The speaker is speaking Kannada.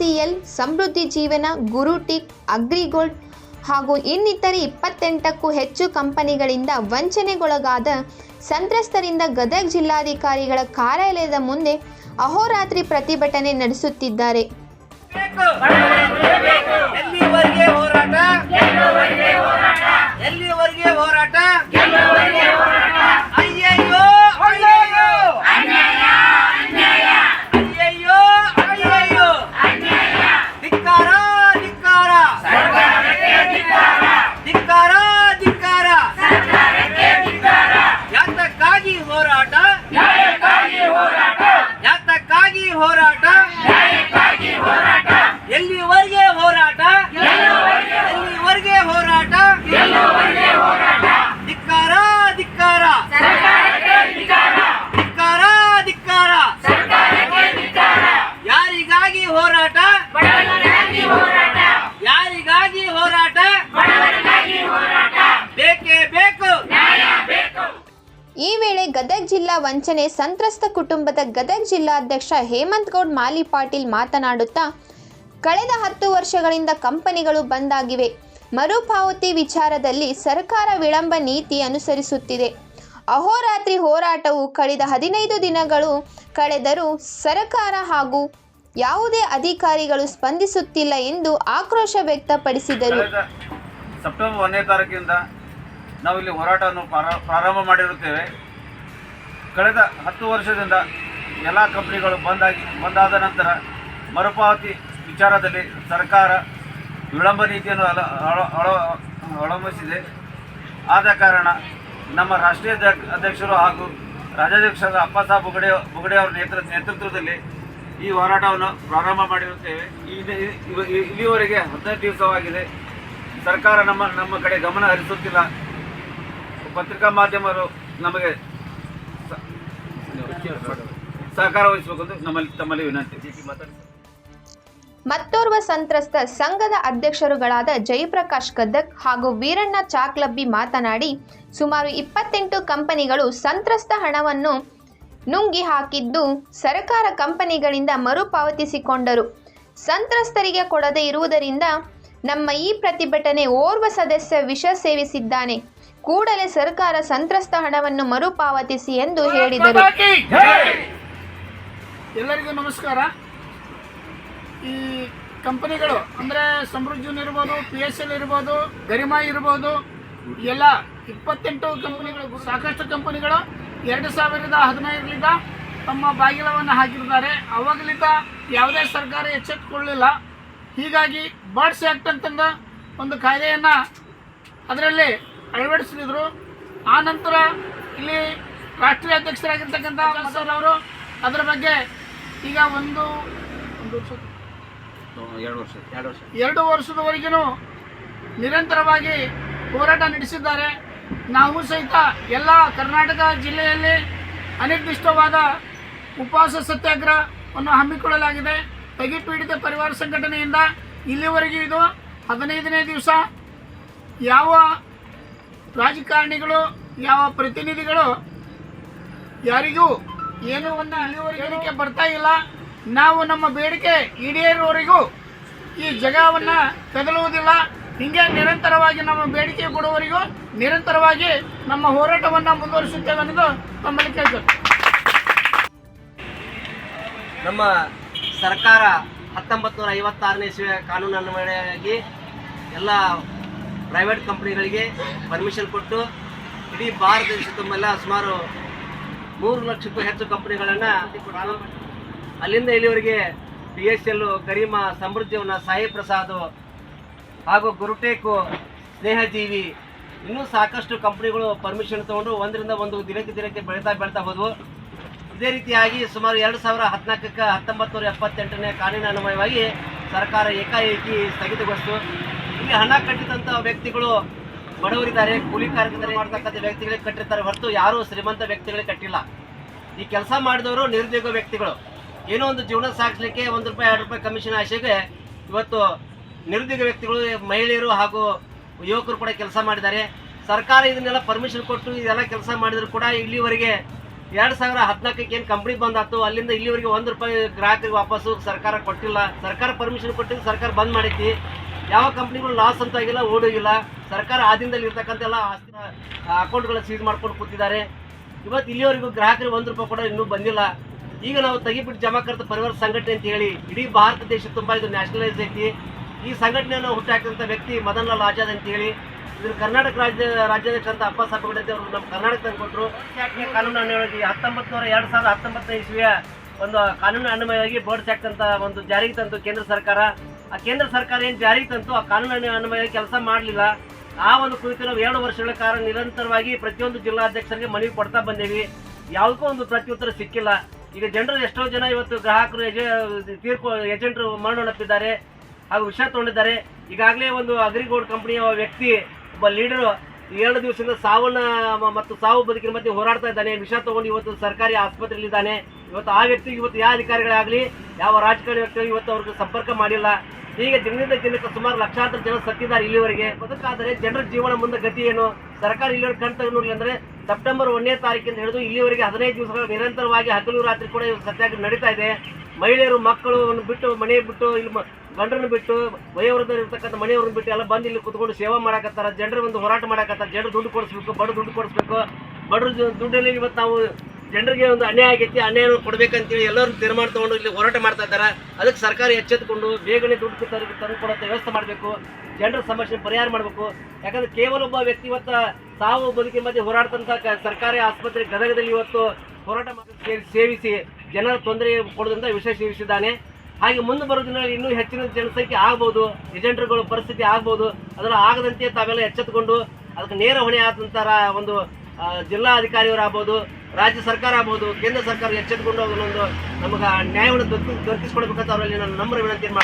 ಬಿಪಿಸಿಎಲ್ ಸಮೃದ್ಧಿ ಜೀವನ, ಗುರು ಟಿಕ್, ಅಗ್ರಿಗೋಲ್ಡ್ ಹಾಗೂ ಇನ್ನಿತರೆ ಇಪ್ಪತ್ತೆಂಟಕ್ಕೂ ಹೆಚ್ಚು ಕಂಪನಿಗಳಿಂದ ವಂಚನೆಗೊಳಗಾದ ಸಂತ್ರಸ್ತರಿಂದ ಗದಗ ಜಿಲ್ಲಾಧಿಕಾರಿಗಳ ಕಾರ್ಯಾಲಯದ ಮುಂದೆ ಅಹೋರಾತ್ರಿ ಪ್ರತಿಭಟನೆ ನಡೆಸುತ್ತಿದ್ದಾರೆ. ಜಿಲ್ಲಾ ವಂಚನೆ ಸಂತ್ರಸ್ತ ಕುಟುಂಬದ ಗದಗ ಜಿಲ್ಲಾಧ್ಯಕ್ಷ ಹೇಮಂತ್ ಗೌಡ್, ಮಾಲಿ ಪಾಟೀಲ್ ಮಾತನಾಡುತ್ತಾ, ಕಳೆದ ಹತ್ತು ವರ್ಷಗಳಿಂದ ಕಂಪನಿಗಳು ಬಂದಾಗಿವೆ ಮರುಪಾವತಿ ವಿಚಾರದಲ್ಲಿ ಸರ್ಕಾರ ವಿಳಂಬ ನೀತಿ ಅನುಸರಿಸುತ್ತಿದೆ. ಅಹೋರಾತ್ರಿ ಹೋರಾಟವು ಕಳೆದ ಹದಿನೈದು ದಿನಗಳು ಕಳೆದರೂ ಸರ್ಕಾರ ಹಾಗೂ ಯಾವುದೇ ಅಧಿಕಾರಿಗಳು ಸ್ಪಂದಿಸುತ್ತಿಲ್ಲ ಎಂದು ಆಕ್ರೋಶ ವ್ಯಕ್ತಪಡಿಸಿದರು. ಸೆಪ್ಟೆಂಬರ್ ಒಂದನೇ ತಾರೀಕಿಂದ ನಾವು ಇಲ್ಲಿ ಹೋರಾಟವನ್ನು ಪ್ರಾರಂಭ ಮಾಡಿರುತ್ತೇವೆ. ಕಳೆದ ಹತ್ತು ವರ್ಷದಿಂದ ಎಲ್ಲ ಕಂಪ್ನಿಗಳು ಬಂದಾಗಿ ಬಂದಾದ ನಂತರ ಮರುಪಾವತಿ ವಿಚಾರದಲ್ಲಿ ಸರ್ಕಾರ ವಿಳಂಬ ನೀತಿಯನ್ನು ಅವಲಂಬಿಸಿದೆ ಆದ ಕಾರಣ ನಮ್ಮ ರಾಷ್ಟ್ರೀಯ ಅಧ್ಯ- ಅಧ್ಯಕ್ಷರು ಹಾಗೂ ರಾಜ್ಯಾಧ್ಯಕ್ಷರಾದ ಅಪ್ಪಸಾಬ್ ಬುಗಡೆ ಬುಗಡೆ ಅವರ ನೇತೃ ನೇತೃತ್ವದಲ್ಲಿ ಈ ಹೋರಾಟವನ್ನು ಪ್ರಾರಂಭ ಮಾಡಿರುತ್ತೇವೆ. ಇಲ್ಲಿಯವರೆಗೆ ಹದಿನೈದು ದಿವಸವಾಗಿದೆ. ಸರ್ಕಾರ ನಮ್ಮ ನಮ್ಮ ಕಡೆ ಗಮನ ಹರಿಸುತ್ತಿಲ್ಲ. ಪತ್ರಿಕಾ ಮಾಧ್ಯಮರು ನಮಗೆ ಸಹಕಾರ ವಿನಂತಿ. ಮತ್ತೋರ್ವ ಸಂತ್ರಸ್ತ ಸಂಘದ ಅಧ್ಯಕ್ಷರುಗಳಾದ ಜಯಪ್ರಕಾಶ್ ಗದ್ದಕ್ ಹಾಗೂ ವೀರಣ್ಣ ಚಾಕ್ಲಬ್ಬಿ ಮಾತನಾಡಿ, ಸುಮಾರು ಇಪ್ಪತ್ತೆಂಟು ಕಂಪನಿಗಳು ಸಂತ್ರಸ್ತ ಹಣವನ್ನು ನುಂಗಿ ಹಾಕಿದ್ದು ಸರ್ಕಾರ ಕಂಪನಿಗಳಿಂದ ಮರುಪಾವತಿಸಿಕೊಂಡರು. ಸಂತ್ರಸ್ತರಿಗೆ ಕೊಡದೇ ಇರುವುದರಿಂದ ನಮ್ಮ ಈ ಪ್ರತಿಭಟನೆ ಓರ್ವ ಸದಸ್ಯ ವಿಷ ಸೇವಿಸಿದ್ದಾನೆ. ಕೂಡಲೇ ಸರ್ಕಾರ ಸಂತ್ರಸ್ತ ಹಣವನ್ನು ಮರುಪಾವತಿಸಿ ಎಂದು ಹೇಳಿದರು. ಎಲ್ಲರಿಗೂ ನಮಸ್ಕಾರ. ಈ ಕಂಪನಿಗಳು ಅಂದರೆ ಸಮೃದ್ಧಿ ಇರ್ಬೋದು ಪಿ ಎಸ್ ಎಲ್ ಇರ್ಬೋದು ಗರಿಮಾ ಇರ್ಬೋದು ಎಲ್ಲ ಇಪ್ಪತ್ತೆಂಟು ಕಂಪನಿಗಳು ಸಾಕಷ್ಟು ಕಂಪನಿಗಳು ಎರಡು ಸಾವಿರದ ಹದಿನೈದರಿಂದ ತಮ್ಮ ಬಾಗಿಲವನ್ನು ಹಾಕಿರ್ತಾರೆ ಅವಾಗಲಿಂದ ಯಾವುದೇ ಸರ್ಕಾರ ಎಚ್ಚೆತ್ತುಕೊಳ್ಳಿಲ್ಲ ಹೀಗಾಗಿ ಬರ್ಡ್ಸ್ ಆ್ಯಕ್ಟ್ ಅಂತಂದ ಒಂದು ಕಾಯ್ದೆಯನ್ನು ಅದರಲ್ಲಿ ಅಳವಡಿಸಿದ್ರು ಆ ನಂತರ ಇಲ್ಲಿ ರಾಷ್ಟ್ರೀಯ ಅಧ್ಯಕ್ಷರಾಗಿರ್ತಕ್ಕಂಥ ಸರ್ ಅವರು ಅದರ ಬಗ್ಗೆ ಈಗ ಒಂದು ಒಂದು ವರ್ಷ ಎರಡು ವರ್ಷ ಎರಡು ವರ್ಷ. ಎರಡು ವರ್ಷದವರೆಗೂ ನಿರಂತರವಾಗಿ ಹೋರಾಟ ನಡೆಸಿದ್ದಾರೆ. ನಾವು ಸಹಿತ ಎಲ್ಲ ಕರ್ನಾಟಕ ಜಿಲ್ಲೆಯಲ್ಲಿ ಅನಿರ್ದಿಷ್ಟವಾದ ಉಪವಾಸ ಸತ್ಯಾಗ್ರಹವನ್ನು ಹಮ್ಮಿಕೊಳ್ಳಲಾಗಿದೆ. ತೆಗಿ ಪೀಡಿತ ಪರಿವಾರ ಸಂಘಟನೆಯಿಂದ ಇಲ್ಲಿವರೆಗೂ ಇದು ಹದಿನೈದನೇ ದಿವಸ ಯಾವ ರಾಜಕಾರಣಿಗಳು, ಯಾವ ಪ್ರತಿನಿಧಿಗಳು ಯಾರಿಗೂ ಏನೂ ಒಂದು ಹೇಳಿಕೆ ಬರ್ತಾ ಇಲ್ಲ. ನಾವು ನಮ್ಮ ಬೇಡಿಕೆ ಈಡೇರುವವರೆಗೂ ಈ ಜಗವನ್ನು ಕದಲುವುದಿಲ್ಲ. ಹಿಂಗೆ ನಿರಂತರವಾಗಿ ನಮ್ಮ ಬೇಡಿಕೆ ಕೊಡುವವರಿಗೂ ನಿರಂತರವಾಗಿ ನಮ್ಮ ಹೋರಾಟವನ್ನು ಮುಂದುವರಿಸುತ್ತೇವೆ ಅನ್ನೋದು ನಮ್ಮಲ್ಲಿ ಕೇಳ್ತೇವೆ. ನಮ್ಮ ಸರ್ಕಾರ ಹತ್ತೊಂಬತ್ತು ನೂರ ಐವತ್ತಾರನೇ ಕಾನೂನು ಅನ್ವಯವಾಗಿ ಎಲ್ಲ ಪ್ರೈವೇಟ್ ಕಂಪ್ನಿಗಳಿಗೆ ಪರ್ಮಿಷನ್ ಕೊಟ್ಟು ಇಡೀ ಭಾರತ ದೇಶ ತುಂಬೆಲ್ಲ ಸುಮಾರು ಮೂರು ಲಕ್ಷಕ್ಕೂ ಹೆಚ್ಚು ಕಂಪ್ನಿಗಳನ್ನು ಅಲ್ಲಿಂದ ಇಲ್ಲಿವರೆಗೆ ಬಿ ಎಸ್ ಎಲ್ ಕರೀಮ ಸಮೃದ್ಧಿಯವನ್ನ ಸಾಯಿ ಪ್ರಸಾದ್ ಹಾಗೂ ಗುರುಟೇಕು, ಸ್ನೇಹಜೀವಿ ಇನ್ನೂ ಸಾಕಷ್ಟು ಕಂಪ್ನಿಗಳು ಪರ್ಮಿಷನ್ ತಗೊಂಡು ಒಂದರಿಂದ ಒಂದು ದಿನಕ್ಕೆ ದಿನಕ್ಕೆ ಬೆಳೀತಾ ಬೆಳೀತಾ ಹೋದವು. ಇದೇ ರೀತಿಯಾಗಿ ಸುಮಾರು ಎರಡು ಸಾವಿರ ಹದಿನಾಲ್ಕಕ್ಕೆ ಹತ್ತೊಂಬತ್ತು ನೂರ ಎಪ್ಪತ್ತೆಂಟನೇ ಕಾನೂನು ಅನ್ವಯವಾಗಿ ಸರ್ಕಾರ ಏಕಾಏಕಿ ಸ್ಥಗಿತಗೊಳಿಸಿತು. ಇಲ್ಲಿ ಹಣ ಕಟ್ಟಿದಂತ ವ್ಯಕ್ತಿಗಳು ಬಡವರಿದ್ದಾರೆ, ಕೂಲಿ ಕಾರ್ಮಿಕರು ಮಾಡ್ತಕ್ಕಂಥ ವ್ಯಕ್ತಿಗಳಿಗೆ ಕಟ್ಟಿರ್ತಾರೆ ಹೊರತು ಯಾರು ಶ್ರೀಮಂತ ವ್ಯಕ್ತಿಗಳಿಗೆ ಕಟ್ಟಿಲ್ಲ. ಈ ಕೆಲಸ ಮಾಡಿದವರು ನಿರುದ್ಯೋಗ ವ್ಯಕ್ತಿಗಳು. ಏನೋ ಒಂದು ಜೀವನ ಸಾಗಿಸ್ಲಿಕ್ಕೆ ಒಂದು ರೂಪಾಯಿ, ಎರಡು ರೂಪಾಯಿ ಕಮಿಷನ್ ಆಶೆಗೆ ಇವತ್ತು ನಿರುದ್ಯೋಗ ವ್ಯಕ್ತಿಗಳು, ಮಹಿಳೆಯರು ಹಾಗೂ ಯುವಕರು ಕೂಡ ಕೆಲಸ ಮಾಡಿದ್ದಾರೆ. ಸರ್ಕಾರ ಇದನ್ನೆಲ್ಲ ಪರ್ಮಿಷನ್ ಕೊಟ್ಟು ಇದೆಲ್ಲ ಕೆಲಸ ಮಾಡಿದ್ರು ಕೂಡ ಇಲ್ಲಿವರೆಗೆ ಎರಡು ಸಾವಿರ ಹದಿನಾಲ್ಕಕ್ಕೆ ಏನು ಕಂಪ್ನಿ ಬಂದಾಯ್ತು, ಅಲ್ಲಿಂದ ಇಲ್ಲಿವರೆಗೆ ಒಂದು ರೂಪಾಯಿ ಗ್ರಾಹಕರಿಗೆ ವಾಪಸ್ಸು ಸರ್ಕಾರ ಕೊಟ್ಟಿಲ್ಲ. ಸರ್ಕಾರ ಪರ್ಮಿಷನ್ ಕೊಟ್ಟಿದ್ದು ಸರ್ಕಾರ ಬಂದ್ ಮಾಡೈತಿ ಯಾವ ಕಂಪ್ನಿಗಳು ಲಾಸ್ ಅಂತ ಆಗಿಲ್ಲ ಓಡೋಗಿಲ್ಲ ಸರ್ಕಾರ ಆದಿಂದಲ್ಲಿ ಇರ್ತಕ್ಕಂಥ ಎಲ್ಲ ಆಸ್ತಿ ಅಕೌಂಟ್ಗಳ ಸೀಸ್ ಮಾಡ್ಕೊಂಡು ಕೂತಿದ್ದಾರೆ. ಇವತ್ತು ಇಲ್ಲಿವರೆಗೂ ಗ್ರಾಹಕರಿಗೆ ಒಂದು ರೂಪಾಯಿ ಕೂಡ ಇನ್ನೂ ಬಂದಿಲ್ಲ. ಈಗ ನಾವು ತೆಗಿಬಿಟ್ಟು ಜಮಾಕರ್ತ ಪರಿವಾರ ಸಂಘಟನೆ ಅಂತ ಹೇಳಿ, ಇಡೀ ಭಾರತ ದೇಶ ತುಂಬ ಇದು ನ್ಯಾಷನಲೈಸ್ ಐತಿ. ಈ ಸಂಘಟನೆಯನ್ನು ಹುಟ್ಟಾಕಿದಂಥ ವ್ಯಕ್ತಿ ಮದನ್ ಲಾಲ್ ಆಜಾದ್ ಅಂತೇಳಿ ಇದನ್ನು ಕರ್ನಾಟಕ ರಾಜ್ಯ, ರಾಜ್ಯಾಧ್ಯಕ್ಷ ಅಂತ ಅಪ್ಪ ಸಾಹೇಬ್ ಅವರು ನಮ್ಮ ಕರ್ನಾಟಕ ತಂದು ಕೊಟ್ಟರು ಕಾನೂನು ಅನ್ವಯವಾಗಿ ಹತ್ತೊಂಬತ್ತು ನೂರ ಎರಡು ಸಾವಿರದ ಹತ್ತೊಂಬತ್ತನೇ ಇಸ್ವಿಯ ಒಂದು ಕಾನೂನು ಅನ್ವಯವಾಗಿ ಬೋರ್ಡ್ ಆಕ್ಟ್ ಅಂತ ಒಂದು ಜಾರಿಗೆ ತಂದು ಕೇಂದ್ರ ಸರ್ಕಾರ ಆ ಕೇಂದ್ರ ಸರ್ಕಾರ ಏನು ಜಾರಿಗೆ ತಂತು, ಆ ಕಾನೂನು ಅನ್ವಯ- ಕೆಲಸ ಮಾಡಲಿಲ್ಲ. ಆ ಒಂದು ಕುರಿತು ನಾವು ಎರಡು ವರ್ಷಗಳ ಕಾಲ ನಿರಂತರವಾಗಿ ಪ್ರತಿಯೊಂದು ಜಿಲ್ಲಾಧ್ಯಕ್ಷರಿಗೆ ಮನವಿ ಕೊಡ್ತಾ ಬಂದೇವಿ. ಯಾವುದಕ್ಕೂ ಒಂದು ಪ್ರತ್ಯುತ್ತರ ಸಿಕ್ಕಿಲ್ಲ. ಈಗ ಜನರು ಎಷ್ಟೋ ಜನ ಇವತ್ತು ಗ್ರಾಹಕರು ಎಜೆ ತೀರ್ಪು, ಏಜೆಂಟರು ಮರಣೊಪ್ಪಿದ್ದಾರೆ ಹಾಗೂ ವಿಷ ತಗೊಂಡಿದ್ದಾರೆ. ಈಗಾಗಲೇ ಒಂದು ಅಗ್ರಿಗೋಲ್ಡ್ ಕಂಪನಿಯ ವ್ಯಕ್ತಿ, ಒಬ್ಬ ಲೀಡರು ಎರಡು ದಿವಸದಿಂದ ಸಾವನ್ನ ಮತ್ತು ಸಾವು ಬದುಕಿನ ಮಧ್ಯೆ ಹೋರಾಡ್ತಾ ಇದ್ದಾನೆ. ವಿಷ ತಗೊಂಡು ಇವತ್ತು ಸರ್ಕಾರಿ ಆಸ್ಪತ್ರೆಯಲ್ಲಿ ಇದ್ದಾನೆ ಇವತ್ತು ಆ ವ್ಯಕ್ತಿಗೆ ಇವತ್ತು ಯಾವ ಅಧಿಕಾರಿಗಳಾಗಲಿ, ಯಾವ ರಾಜಕಾರಣಿ ವ್ಯಕ್ತಿಗಳು ಇವತ್ತು ಅವ್ರಿಗೆ ಸಂಪರ್ಕ ಮಾಡಿಲ್ಲ. ಹೀಗೆ ದಿನದಿಂದ ದಿನಕ್ಕೆ ಸುಮಾರು ಲಕ್ಷಾಂತರ ಜನ ಸತ್ತಿದ್ದಾರೆ ಇಲ್ಲಿವರೆಗೆ. ಬದುಕಾದರೆ ಜನರ ಜೀವನ ಮುಂದೆ ಗತಿ ಏನು? ಸರ್ಕಾರ ಇಲ್ಲಿವರೆಗೆ ಕಣ್ ತೆಗೆದು ನೋಡಲಿ ಅಂದ್ರೆ ಸೆಪ್ಟೆಂಬರ್ ಒಂದನೇ ತಾರೀಕಿಂದ ಹಿಡಿದು ಇಲ್ಲಿವರೆಗೆ ಹದಿನೈದು ದಿವಸಗಳು ನಿರಂತರವಾಗಿ ಹಗಲು ರಾತ್ರಿ ಕೂಡ ಸತ್ಯಾಗ್ರಹ ನಡೀತಾ ಇದೆ. ಮಹಿಳೆಯರು, ಮಕ್ಕಳು ಬಿಟ್ಟು ಮನೆ ಬಿಟ್ಟು, ಇಲ್ಲಿ ಗಂಡರನ್ನು ಬಿಟ್ಟು, ವಯೋವೃದ್ಧರಿರ್ತಕ್ಕಂಥ ಮನೆಯವ್ರನ್ನ ಬಿಟ್ಟು ಎಲ್ಲ ಬಂದು ಇಲ್ಲಿ ಕುತ್ಕೊಂಡು ಸೇವೆ ಮಾಡಕತ್ತಾರ. ಜನರ ಒಂದು ಹೋರಾಟ ಮಾಡಕತ್ತಾರ. ಜನರು ದುಡ್ಡು ಕೊಡಿಸ್ಬೇಕು, ಬಡ ದುಡ್ಡು ಕೊಡಿಸ್ಬೇಕು. ಬಡ ದುಡ್ಡಲ್ಲಿ ಇವತ್ತು ನಾವು ಜನರಿಗೆ ಒಂದು ಅನ್ಯಾಯ ಆಗೈತಿ ಅನ್ಯಾಯ ಕೊಡ್ಬೇಕಂತೇಳಿ ಎಲ್ಲರೂ ತೀರ್ಮಾನ ತಗೊಂಡು ಇಲ್ಲಿ ಹೋರಾಟ ಮಾಡ್ತಾ ಇದ್ದಾರೆ. ಅದಕ್ಕೆ ಸರ್ಕಾರ ಎಚ್ಚೆತ್ತುಕೊಂಡು ಬೇಗನೆ ದುಡ್ಡು ತಂದು ಕೊಡೋಂಥ ವ್ಯವಸ್ಥೆ ಮಾಡಬೇಕು. ಜನರ ಸಮಸ್ಯೆ ಪರಿಹಾರ ಮಾಡಬೇಕು. ಯಾಕಂದ್ರೆ ಕೇವಲ ಒಬ್ಬ ವ್ಯಕ್ತಿ ಇವತ್ತು ಸಾವು ಬದುಕಿನ ಮಧ್ಯೆ ಹೋರಾಡ್ತಂಥ ಸರ್ಕಾರಿ ಆಸ್ಪತ್ರೆ ಗದಗದಲ್ಲಿ ಇವತ್ತು ಹೋರಾಟ ಮಾಡಿ ಸೇವಿಸಿ ಜನರ ತೊಂದರೆ ಕೊಡೋದ್ರಿಂದ ವಿಷಯ ಸೇವಿಸಿದ್ದಾನೆ ಹಾಗೆ ಮುಂದೆ ಬರೋ ದಿನಗಳಲ್ಲಿ ಇನ್ನೂ ಹೆಚ್ಚಿನ ಜನಸಂಖ್ಯೆ ಆಗ್ಬೋದು, ಏಜೆಂಟ್ರುಗಳ ಪರಿಸ್ಥಿತಿ ಆಗ್ಬೋದು. ಅದರ ಆಗದಂತೆ ತಾವೆಲ್ಲ ಎಚ್ಚೆತ್ತುಕೊಂಡು ಅದಕ್ಕೆ ನೇರ ಹೊಣೆ ಆದಂಥ ಒಂದು ಜಿಲ್ಲಾ ಅಧಿಕಾರಿಯವರಾಗ್ಬೋದು ರಾಜ್ಯ ಸರ್ಕಾರ ಆಗ್ಬೋದು ಕೇಂದ್ರ ಸರ್ಕಾರ ಎಚ್ಚೆತ್ತುಕೊಂಡು ಅದನ್ನೊಂದು ನಮಗೆ ನ್ಯಾಯವನ್ನು ದೊರಕಿಸ್ಕೊಡ್ಬೇಕಂತ ಅವರಲ್ಲಿ ನಾನು ನಮ್ರ ವಿನಂತಿ ಮಾಡ್ತೀನಿ